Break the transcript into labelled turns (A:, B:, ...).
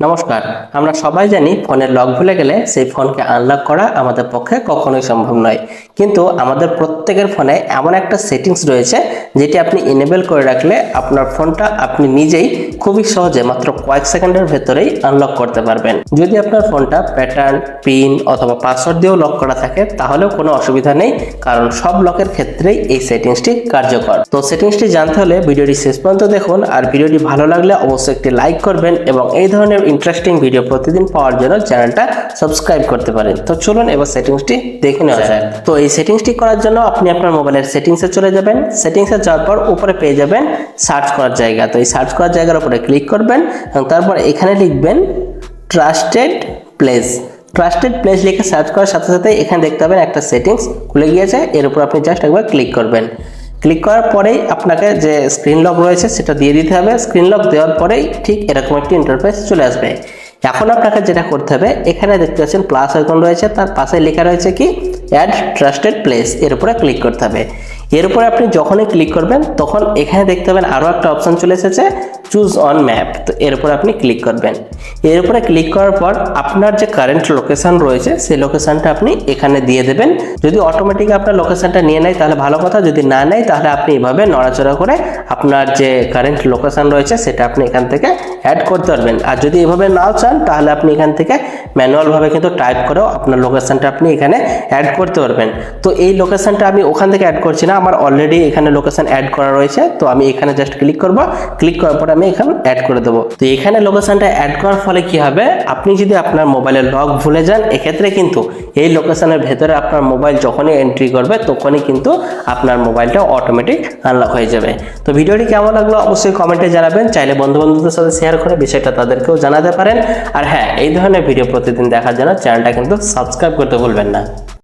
A: নমস্কার, আমরা সবাই জানি ফোনের লক ভুলে গেলে সেই ফোনকে আনলক করা আমাদের পক্ষে কখনোই সম্ভব নয়। কিন্তু আমাদের প্রত্যেকের ফোনে এমন একটা সেটিংস রয়েছে, যেটি আপনি এনেবেল করে রাখলে আপনার ফোনটা আপনি নিজেই খুবই সহজে মাত্র কয়েক সেকেন্ডের ভেতরেই আনলক করতে পারবেন। যদি আপনার ফোনটা প্যাটার্ন পিন অথবা পাসওয়ার্ড দিয়েও লক করা থাকে, তাহলেও কোনো অসুবিধা নেই, কারণ সব লকের ক্ষেত্রেই এই সেটিংসটি কার্যকর। তো সেটিংসটি জানতে হলে ভিডিওটি শেষ পর্যন্ত দেখুন, আর ভিডিওটি ভালো লাগলে অবশ্যই একটি লাইক করবেন এবং এই ধরনের ইন্টারেস্টিং ভিডিও প্রতিদিন পাওয়ার জন্য চ্যানেলটা সাবস্ক্রাইব করতে পারেন। তো চলুন এবার সেটিংসটি দেখে নেওয়া যাক। তো এই সেটিংসটি করার জন্য আপনি আপনার মোবাইলের সেটিংসে চলে যাবেন। সেটিংসে যাওয়ার পর উপরে পেয়ে যাবেন সার্চ করার জায়গা। তো এই সার্চ করার জায়গার উপরে ক্লিক করবেন এবং তারপর এখানে লিখবেন ট্রাস্টেড প্লেস ট্রাস্টেড প্লেস লিখে সার্চ করার সাথে সাথে এখানে দেখতে পাবেন একটা সেটিংস খুলে গিয়েছে। এর উপর আপনি জাস্ট একবার ক্লিক করবেন। ক্লিক করার পরেই আপনাকে যে স্ক্রিন লক রয়েছে সেটা দিয়ে দিতে হবে। স্ক্রিন লক দেওয়ার পরেই ঠিক এরকম একটি ইন্টারফেস চলে আসবে। এখন আপনাকে যেটা করতে হবে, এখানে দেখতে পাচ্ছেন প্লাস আইকন রয়েছে। তার পাশে লেখা রয়েছে কি? অ্যাড ট্রাস্টেড প্লেস এর উপরে ক্লিক করতে হবে। এর উপরে আপনি যখনই ক্লিক করবেন, তখন এখানে দেখতে পাবেন আরও একটা অপশন চলে এসেছে। চুজ অন ম্যাপ তো এর উপর আপনি ক্লিক করবেন। এর উপরে ক্লিক করার পর আপনার যে কারেন্ট লোকেশন রয়েছে, সেই লোকেশনটা আপনি এখানে দিয়ে দেবেন। যদি অটোমেটিক আপনার লোকেশনটা নিয়ে নেয়, তাহলে ভালো কথা। যদি না নেয়, তাহলে আপনি এভাবে নড়াচড়া করে আপনার যে কারেন্ট লোকেশন রয়েছে, সেটা আপনি এখান থেকে অ্যাড করতে পারবেন। আর যদি এভাবে নাও চান, তাহলে আপনি এখান থেকে ম্যানুয়ালভাবে কিন্তু টাইপ করেও আপনার লোকেশানটা আপনি এখানে অ্যাড করতে পারবেন। তো এই লোকেশানটা আমি ওখান থেকে অ্যাড করছি না। আমার অলরেডি এখানে লোকেশান অ্যাড করা রয়েছে। তো আমি এখানে জাস্ট ক্লিক করব। ক্লিক করার পর আমি এখানে অ্যাড করে দেবো। তো এখানে লোকেশনটা অ্যাড করার ফলে কি হবে? আপনি যদি আপনার মোবাইলের লক ভুলে যান, এক্ষেত্রে কিন্তু এই লোকেশনের ভেতরে আপনার মোবাইল যখনই এন্ট্রি করবে, তখনই কিন্তু আপনার মোবাইলটা অটোমেটিক আনলক হয়ে যাবে। তো ভিডিওটি কেমন লাগল অবশ্যই কমেন্টে জানাবেন। চাইলে বন্ধু বান্ধবদের সাথে শেয়ার করে বিষয়টা তাদেরকেও জানাতে পারেন। আর হ্যাঁ এই ধরনের ভিডিও প্রতিদিন দেখার জন্য চ্যানেলটা কিন্তু সাবস্ক্রাইব করতে ভুলবেন না।